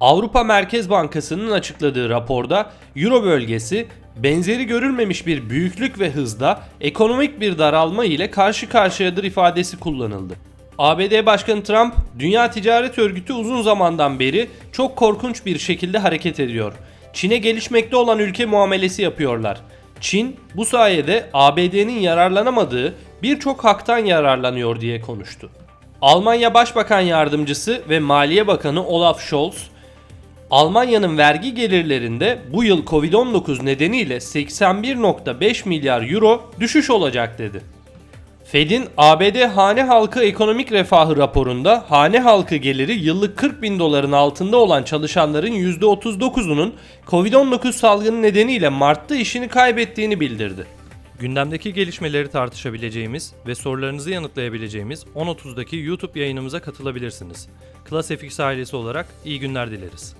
Avrupa Merkez Bankası'nın açıkladığı raporda Euro bölgesi benzeri görülmemiş bir büyüklük ve hızda ekonomik bir daralma ile karşı karşıyadır ifadesi kullanıldı. ABD Başkanı Trump, Dünya Ticaret Örgütü uzun zamandan beri çok korkunç bir şekilde hareket ediyor. Çin'e gelişmekte olan ülke muamelesi yapıyorlar. Çin bu sayede ABD'nin yararlanamadığı birçok haktan yararlanıyor diye konuştu. Almanya Başbakan Yardımcısı ve Maliye Bakanı Olaf Scholz, Almanya'nın vergi gelirlerinde bu yıl Covid-19 nedeniyle 81.5 milyar euro düşüş olacak dedi. Fed'in ABD hane halkı ekonomik refahı raporunda hane halkı geliri yıllık 40 bin doların altında olan çalışanların %39'unun Covid-19 salgını nedeniyle Mart'ta işini kaybettiğini bildirdi. Gündemdeki gelişmeleri tartışabileceğimiz ve sorularınızı yanıtlayabileceğimiz 10.30'daki YouTube yayınımıza katılabilirsiniz. ClassFX ailesi olarak iyi günler dileriz.